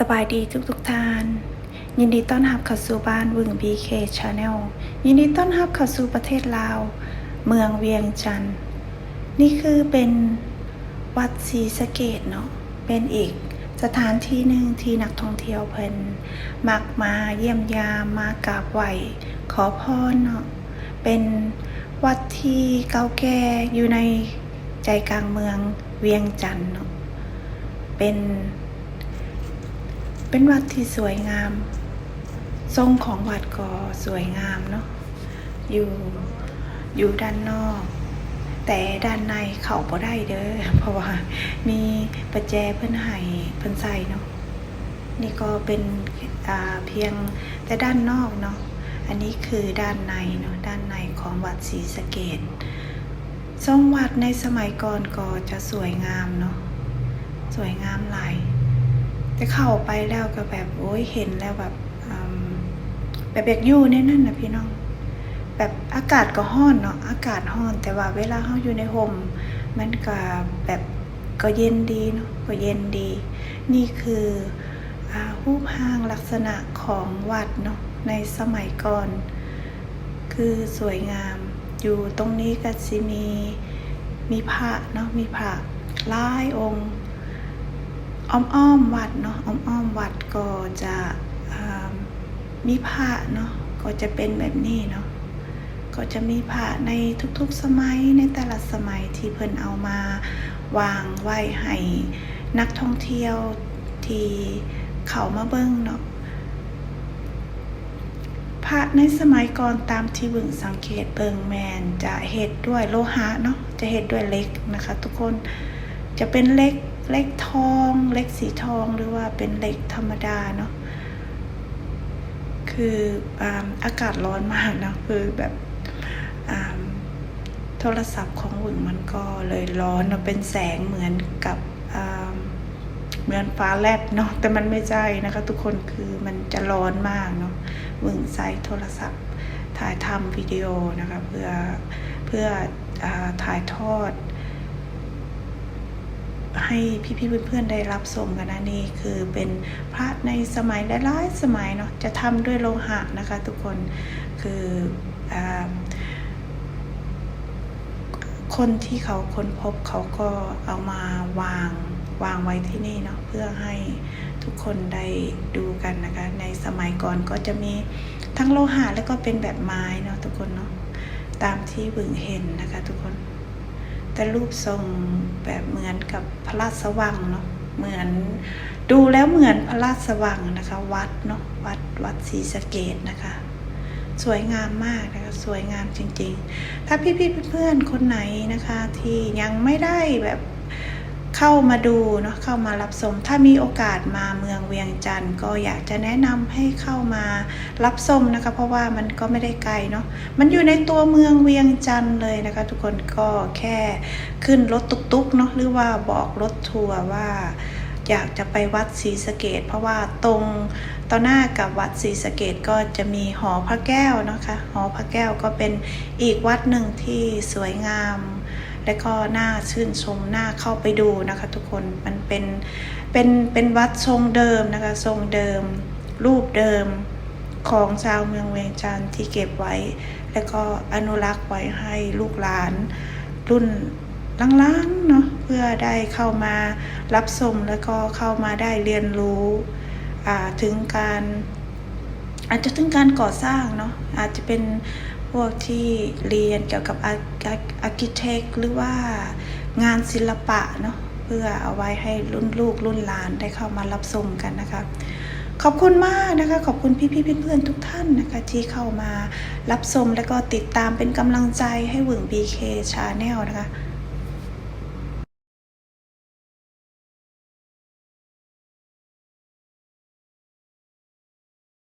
สบายดีทุกทุกท่าน ยินดีต้อนรับเข้าสู่บ้านวึง BK Channel ยินดีต้อนรับเข้าสู่ประเทศลาว เมืองเวียงจันทร์นี่คือเป็นวัดศรีสะเกดเนาะเป็นอีกสถานที่หนึ่งที่นักท่องเที่ยวเพิ่นมักมาเยี่ยมยามมากราบไหว้ขอพรเนาะเป็นวัดที่เก่าแก่อยู่ในใจกลางเมืองเวียงจันทร์เนาะเป็น เป็นวัดที่สวยงาม ทรงของวัดก็สวยงามเนาะอยู่อยู่ด้านนอก แต่ด้านในเขาบ่ได้เด้อเพราะว่ามีประแจเพิ่นให้เพิ่นใส่เนาะนี่ก็เป็นอ่าเพียงแต่ด้านนอกเนาะอันนี้คือด้านในเนาะด้านในของวัดศรีสะเกดทรงวัดในสมัยก่อนก็จะสวยงามเนาะสวยงามหลาย แต่เข้าไปแล้วก็แบบโอ้ยเห็นแล้วแบบแบบอยากอยู่ในนั่นนะพี่น้อง แบบอากาศก็ห้อนเนาะอากาศห้อน แต่ว่าเวลาเขาอยู่ในห่มมันก็แบบก็เย็นดีเนาะก็เย็นดี นี่คืออรูปร่างลักษณะของวัดเนาะในสมัยก่อน คือสวยงามอยู่ตรงนี้ก็สิมีมีพระเนาะมีพระหลายองค์ อ้อมอ้อมๆวัดเนาะอ้อมอ้อมๆวัดก็จะมีพระเนาะก็จะเป็นแบบนี้เนาะก็จะมีพระในทุกๆสมัยในแต่ละสมัยที่เพิ่นเอามาวางไว้ให้นักท่องเที่ยวที่เขามาเบิ้งเนาะพระในสมัยก่อนตามที่บึงสังเกตเบิงแมนจะเฮ็ดด้วยโลหะเนาะจะเฮ็ดด้วยเล็กนะคะ ทุกคนจะเป็นเล็ก เล็กทองเล็กสีทองหรือว่าเป็นเหล็กธรรมดาเนาะคืออากาศร้อนมากเนาะคือแบบโทรศัพท์ของหวึงมันก็เลยร้อนเนาะเป็นแสงเหมือนกับเหมือนฟ้าแลบเนาะแต่มันไม่ใช่นะคะ ทุกคนคือมันจะร้อนมากเนาะหวึงใช้โทรศัพท์ถ่ายทำวิดีโอนะคะเพื่อเพื่ออถ่ายทอด ให้พี่ๆเพื่อนๆได้รับชมกันนะนี่คือเป็นพระในสมัยหลายๆสมัยเนาะจะทำด้วยโลหะนะคะทุกคนคืออคนที่เขาค้นพบเขาก็เอามาวางวางไว้ที่นี่เนาะเพื่อให้ทุกคนได้ดูกันนะคะ ในสมัยก่อนก็จะมีทั้งโลหะแล้วก็เป็นแบบไม้เนาะทุกคนเนาะตามที่บึงเห็นนะคะทุกคน แต่รูปทรงแบบเหมือนกับพระราชวังเนาะเหมือนดูแล้วเหมือนพระราชวังนะคะ วัดเนาะวัดวัดศรีสะเกดนะคะ สวยงามมากนะคะสวยงามจริง ๆ ถ้าพี่ๆเพื่อนๆคนไหนนะคะ ที่ยังไม่ได้แบบ เข้ามาดูเนาะเข้ามารับชมถ้ามีโอกาสมาเมืองเวียงจันทร์ก็อยากจะแนะนำให้เข้ามารับชมนะคะ เพราะว่ามันก็ไม่ได้ไกลเนาะมันอยู่ในตัวเมืองเวียงจันทร์เลยนะคะ ทุกคนก็แค่ขึ้นรถตุกๆเนาะหรือว่าบอกรถทัวร์ว่าอยากจะไปวัดศรีสะเกดเพราะว่าตรงต่อหน้ากับวัดศรีสะเกดก็จะมีหอพระแก้วนะคะ หอพระแก้วก็เป็นอีกวัดหนึ่งที่สวยงาม และก็น่าชื่นชมน่าเข้าไปดูนะคะทุกคนมันเป็นเป็นเป็นวัดทรงเดิมนะคะทรงเดิม รูปเดิมของชาวเมืองเวียงจันทร์ที่เก็บไว้ แล้วก็อนุรักษ์ไว้ให้ลูกหลาน รุ่นลังๆเนาะเพื่อได้เข้ามารับชมแล้วก็เข้ามาได้เรียนรู้ถึงการ อาจจะถึงการก่อสร้างเนาะอาจจะเป็น พวกที่เรียนเกี่ยวกับอาร์กิเทคหรือว่างานศิลปะเนาะเพื่อเอาไว้ให้รุ่นลูกรุ่นหลานได้เข้ามารับชมกันนะคะ ขอบคุณมากนะคะ ขอบคุณพี่ๆเพื่อนๆทุกท่านนะคะ ที่เข้ามารับชมและก็ติดตามเป็นกำลังใจให้หวึง BK Channel นะคะ